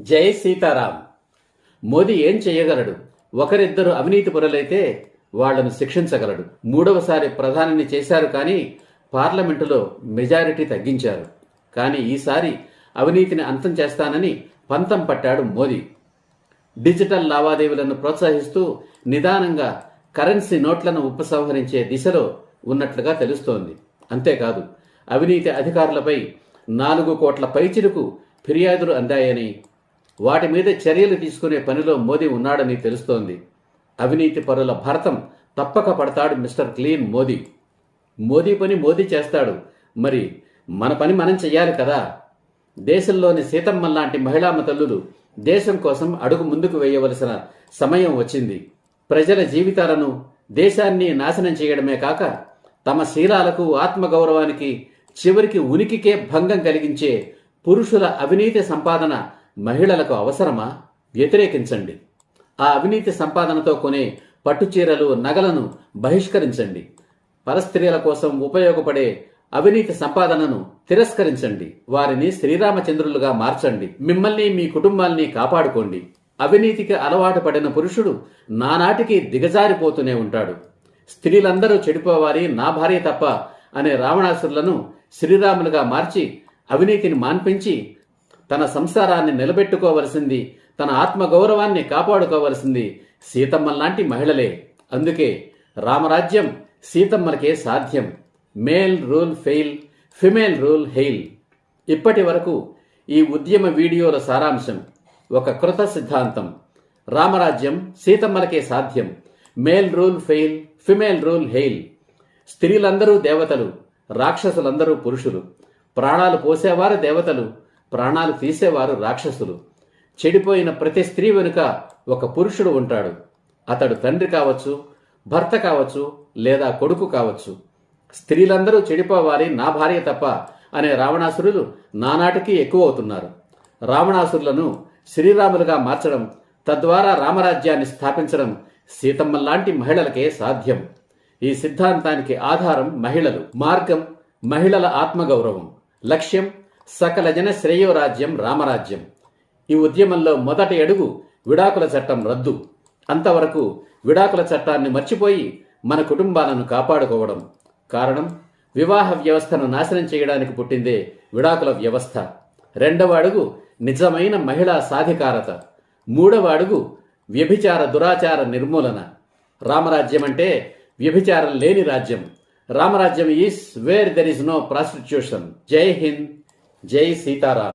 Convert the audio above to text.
జై సీతారాం. మోదీ ఏం చేయగలడు? ఒకరిద్దరు అవినీతి పరులైతే వాళ్ళను శిక్షించగలడు. మూడవసారి ప్రధానిని చేశారు కానీ పార్లమెంటులో మెజారిటీ తగ్గించారు. కానీ ఈసారి అవినీతిని అంతం చేస్తానని పంతం పట్టాడు మోదీ. డిజిటల్ లావాదేవీలను ప్రోత్సహిస్తూ నిదానంగా కరెన్సీ నోట్లను ఉపసంహరించే దిశలో ఉన్నట్లుగా తెలుస్తోంది. అంతేకాదు అవినీతి అధికారులపై నాలుగు కోట్ల పైచిలకు ఫిర్యాదులు అందాయని వాటి మీద చర్యలు తీసుకునే పనిలో మోదీ ఉన్నాడని తెలుస్తోంది. అవినీతి పరుల భరతం తప్పక పడతాడు మిస్టర్ క్లీన్ మోదీ. మోదీ పని మోదీ చేస్తాడు. మరి మన పని మనం చెయ్యాలి కదా? దేశంలోని సీతమ్మ లాంటి మహిళామ తల్లులు దేశం కోసం అడుగు ముందుకు వేయవలసిన సమయం వచ్చింది. ప్రజల జీవితాలను దేశాన్ని నాశనం చేయడమే కాక తమ శీలాలకు ఆత్మగౌరవానికి చివరికి ఉనికికే భంగం కలిగించే పురుషుల అవినీతి సంపాదన మహిళలకు అవసరమా? వ్యతిరేకించండి. ఆ అవినీతి సంపాదనతో కొనే పట్టుచీరలు నగలను బహిష్కరించండి. పరస్త్రీల కోసం ఉపయోగపడే అవినీతి సంపాదనను తిరస్కరించండి. వారిని శ్రీరామచంద్రులుగా మార్చండి. మిమ్మల్ని మీ కుటుంబాల్ని కాపాడుకోండి. అవినీతికి అలవాటు పడిన పురుషుడు నానాటికి దిగజారిపోతూనే ఉంటాడు. స్త్రీలందరూ చెడిపోవాలి నా భార్య తప్ప అనే రావణాసురులను శ్రీరాములుగా మార్చి అవినీతిని మాన్పించి తన సంసారాన్ని నిలబెట్టుకోవలసింది తన ఆత్మగౌరవాన్ని కాపాడుకోవలసింది సీతమ్మ లాంటి మహిళలే. అందుకే రామరాజ్యం సీతమ్మలకే సాధ్యం. Male rule fail female rule hail. ఇప్పటి వరకు ఈ ఉద్యమ వీడియోల సారాంశం ఒక కృత సిద్ధాంతం. రామరాజ్యం సీతమ్మలకే సాధ్యం male rule fail female rule hail. స్త్రీలందరూ దేవతలు రాక్షసులందరూ పురుషులు. ప్రాణాలు పోసేవారు దేవతలు ప్రాణాలు తీసేవారు రాక్షసులు. చెడిపోయిన ప్రతి స్త్రీ వెనుక ఒక పురుషుడు ఉంటాడు. అతడు తండ్రి కావచ్చు భర్త కావచ్చు లేదా కొడుకు కావచ్చు. స్త్రీలందరూ చెడిపోవాలి నా భార్య తప్ప అనే రావణాసురులు నానాటికి ఎక్కువ అవుతున్నారు రావణాసురులను శ్రీరాములుగా మార్చడం తద్వారా రామరాజ్యాన్ని స్థాపించడం సీతమ్మ లాంటి మహిళలకే సాధ్యం. ఈ సిద్ధాంతానికి ఆధారం మహిళలు. మార్గం మహిళల ఆత్మగౌరవం. లక్ష్యం సకల జన శ్రేయోరాజ్యం రామరాజ్యం. ఈ ఉద్యమంలో మొదటి అడుగు విడాకుల చట్టం రద్దు. అంతవరకు విడాకుల చట్టాన్ని మర్చిపోయి మన కుటుంబాలను కాపాడుకోవడం. కారణం వివాహ వ్యవస్థను నాశనం చేయడానికి పుట్టిందే విడాకుల వ్యవస్థ. రెండవ అడుగు నిజమైన మహిళా సాధికారత. మూడవ అడుగు వ్యభిచార దురాచార నిర్మూలన. రామరాజ్యం అంటే వ్యభిచారం లేని రాజ్యం. రామరాజ్యం is where there is no prostitution. జై హింద్. జై సీతారాం.